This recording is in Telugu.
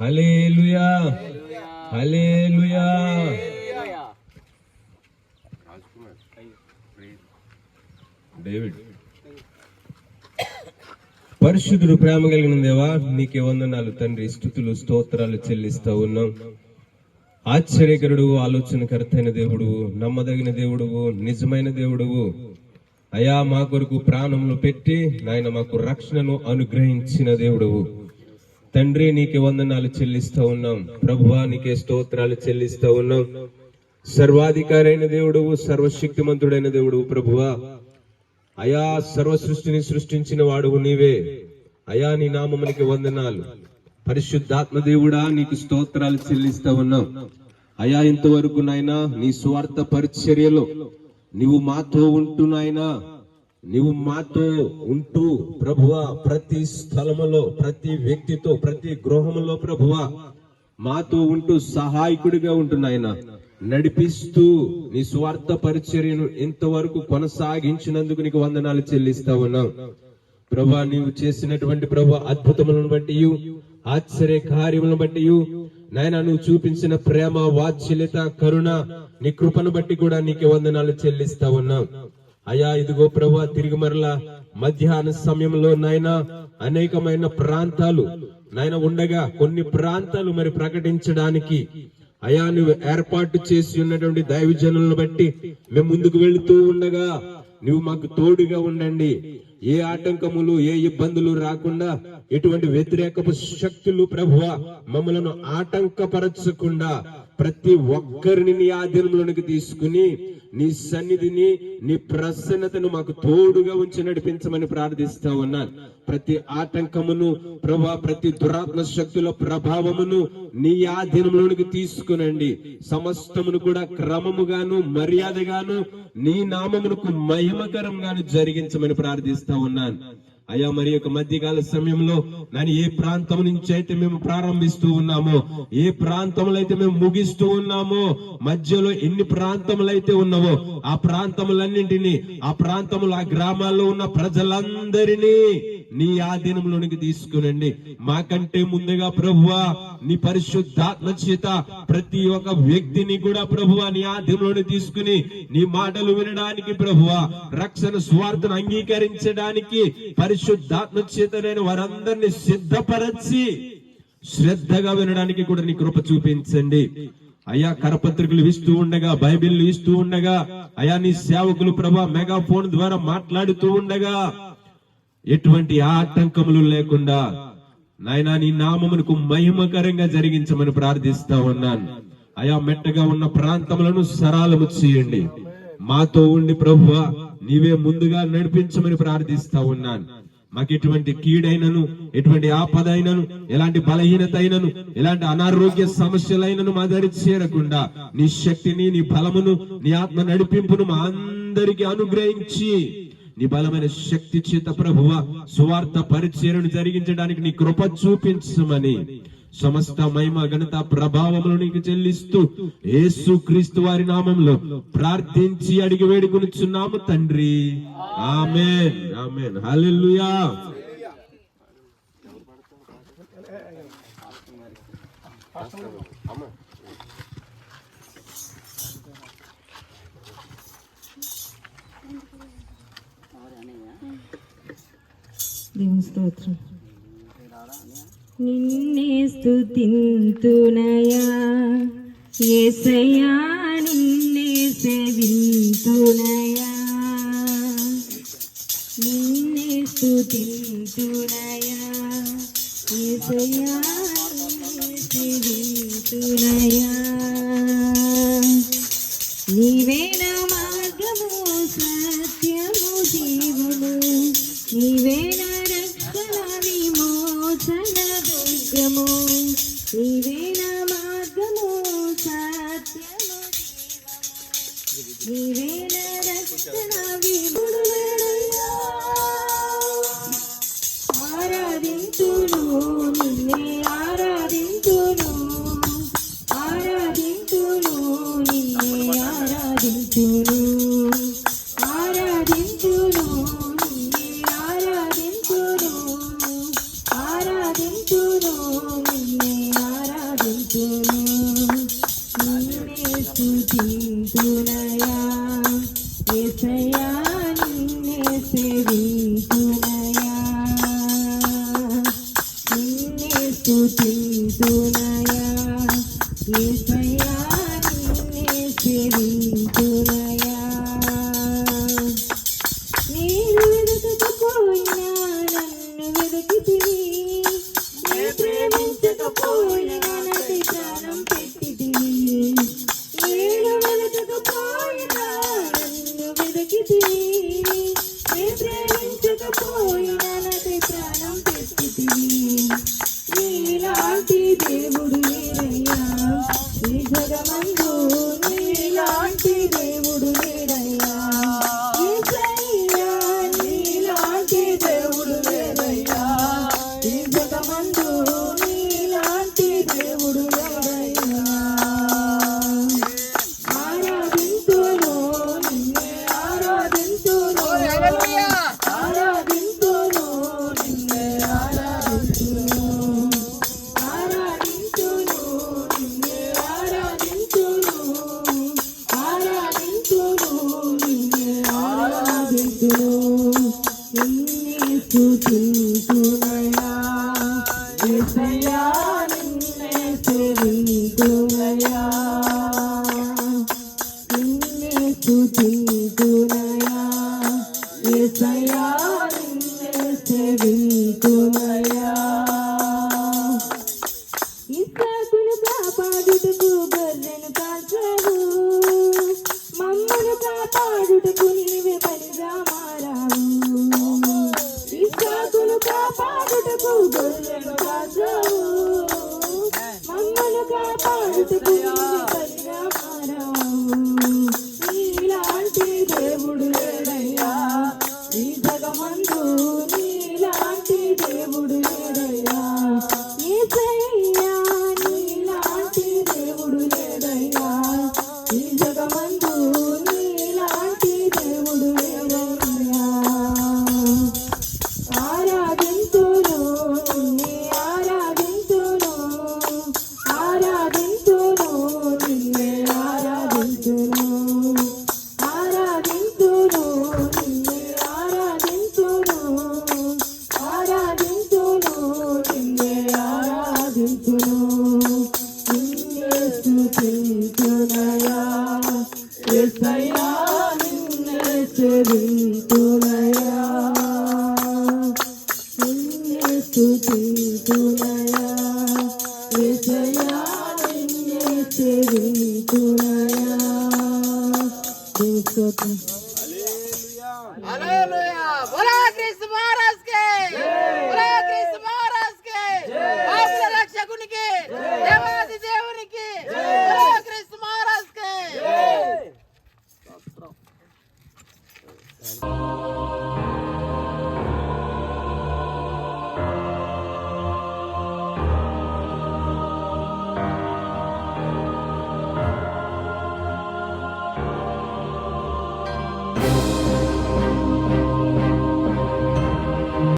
Hallelujah hallelujah David. పరిశుద్ధుడు ప్రేమ కలిగిన దేవా నీకే వందనాలు తండ్రి. స్థుతులు స్తోత్రాలు చెల్లిస్తా ఉన్నాం. ఆశ్చర్యకరుడు ఆలోచనకర్త అయిన దేవుడు నమ్మదగిన దేవుడువు నిజమైన దేవుడువు అయా మా కొరకు ప్రాణములు పెట్టి నాయన మాకు రక్షణను అనుగ్రహించిన దేవుడువు తండ్రి నీకు వందనాలు చెల్లిస్తా ఉన్నాం. ప్రభువా నీకే స్తోత్రాలు చెల్లిస్తా ఉన్నాం. సర్వాధికారైన దేవుడు సర్వశక్తిమంతుడైన దేవుడు ప్రభువా. అయా సర్వ సృష్టిని సృష్టించిన వాడువు నీవే. అయా నీ నామమునికి వందనాలు. పరిశుద్ధాత్మ దేవుడా నీకు స్తోత్రాలు చెల్లిస్తా ఉన్నాం. అయా ఇంతవరకు నాయనా నీ స్వార్థ పరిచర్యలో నీవు మాతో ఉంటున్నాయినా. నాయనా నీవు మాతో ఉంటూ ప్రభువ ప్రతి స్థలములో ప్రతి వ్యక్తితో ప్రతి గృహములో ప్రభువ మాతో ఉంటూ సహాయకుడిగా ఉంటున్నాయన నడిపిస్తూ నీ స్వార్థ పరిచర్యను ఇంతవరకు కొనసాగించినందుకు నీకు వందనాలు చెల్లిస్తా ఉన్నాం. ప్రభా నీవు చేసినటువంటి ప్రభా అద్భుతములను బట్టి ఆశ్చర్య కార్యములను బట్టి నాయన నువ్వు చూపించిన ప్రేమ వాత్సల్యత కరుణ నీ కృపను బట్టి కూడా నీకు వందనాలు చెల్లిస్తా ఉన్నాం. అయా ఇదిగో ప్రభా తిరిగి మరలా మధ్యాహ్న సమయంలో నాయన అనేకమైన ప్రాంతాలు నాయన ఉండగా కొన్ని ప్రాంతాలు మరి ప్రకటించడానికి అయా నువ్వు ఏర్పాటు చేసి ఉన్నటువంటి దైవజనులను బట్టి మేము ముందుకు వెళుతూ ఉండగా నువ్వు మాకు తోడుగా ఉండండి. ఏ ఆటంకములు ఏ ఇబ్బందులు రాకుండా ఎటువంటి వ్యతిరేకపు శక్తులు ప్రభువ మమ్మలను ఆటంకపరచకుండా ప్రతి ఒక్కరిని నీ ఆధీనంలోనికి తీసుకుని నీ సన్నిధిని నీ ప్రసన్నతను మాకు తోడుగా ఉంచి నడిపించమని ప్రార్థిస్తా ఉన్నాను. ప్రతి ఆటంకమును ప్రభా ప్రతి దురాత్మ శక్తుల ప్రభావమును నీ ఆధీనంలోనికి తీసుకునండి. సమస్తమును కూడా క్రమముగాను మర్యాదగాను నీ నామమునకు మహిమకరంగాను జరిగించమని ప్రార్థిస్తా ఉన్నాను. అయ్యా మరి యొక్క మధ్యకాల సమయంలో నన్ను ఏ ప్రాంతం నుంచి అయితే మేము ప్రారంభిస్తూ ఉన్నామో ఏ ప్రాంతంలో అయితే మేము ముగిస్తూ ఉన్నామో మధ్యలో ఎన్ని ప్రాంతములు అయితే ఉన్నావో ఆ ప్రాంతములన్నింటినీ ఆ ప్రాంతములు ఆ గ్రామాల్లో ఉన్న ప్రజలందరినీ నీ ఆధీనంలోనికి తీసుకునండి మాకంటే ముందుగా ప్రభువా నీ పరిశుద్ధాత్మ చేత ప్రతి ఒక్క వ్యక్తిని కూడా ప్రభువా నీ ఆధీనంలోని తీసుకుని నీ మాటలు వినడానికి ప్రభువా రక్షణ స్వార్థను అంగీకరించడానికి పరిశుద్ధాత్మ చేత నేను వారందరినీ సిద్ధపరచి శ్రద్ధగా వినడానికి కూడా నీ కృప చూపించండి. అయ్యా కరపత్రికలు ఇస్తూ ఉండగా బైబిల్ ఇస్తూ ఉండగా అయా నీ సేవకులు ప్రభా మెగాఫోన్ ద్వారా మాట్లాడుతూ ఉండగా ఎటువంటి ఆటంకములు లేకుండా నాయనా నీ నామమునకు మహిమకరంగా జరిగించమని ప్రార్థిస్తా ఉన్నాను. అయా మెట్టగా ఉన్న ప్రాంతములను సరాలము చేయండి. మాతో ఉండి ప్రభువ నీవే ముందుగా నడిపించమని ప్రార్థిస్తా ఉన్నాను. మాకు ఎటువంటి కీడైనను ఎటువంటి ఆపద అయినను ఎలాంటి బలహీనత అయినను ఎలాంటి అనారోగ్య సమస్యలైనను మా దగ్గర చేరకుండా నీ శక్తిని నీ బలమును నీ ఆత్మ నడిపింపును మా అందరికి అనుగ్రహించి నీ బలమైన శక్తి చేత ప్రభువ సువార్త పరిచయను జరిగించడానికి నీ కృప చూపించమని సమస్త మహిమ ఘనత ప్రభావములు నీకు చెల్లిస్తూ యేసు క్రీస్తు వారి నామంలో ప్రార్థించి అడిగి వేడుకొనిచున్నాము తండ్రి. ఆమెన్. ఆమెన్. హల్లెలూయా. దేవుని స్తోత్రం. నిన్నే స్థుతింతునయా ఏసయ్యా నిన్నే సేవింతునయా. నిన్నే స్థుతింతునయా ఏసయ్యా నిన్నే సేవింతునయా. నీవే నా మార్గము นี่ You. సేవింతునయా నిన్నే రక్షకునికి దేవాది దేవునికి క్రీస్తు మహారాజ్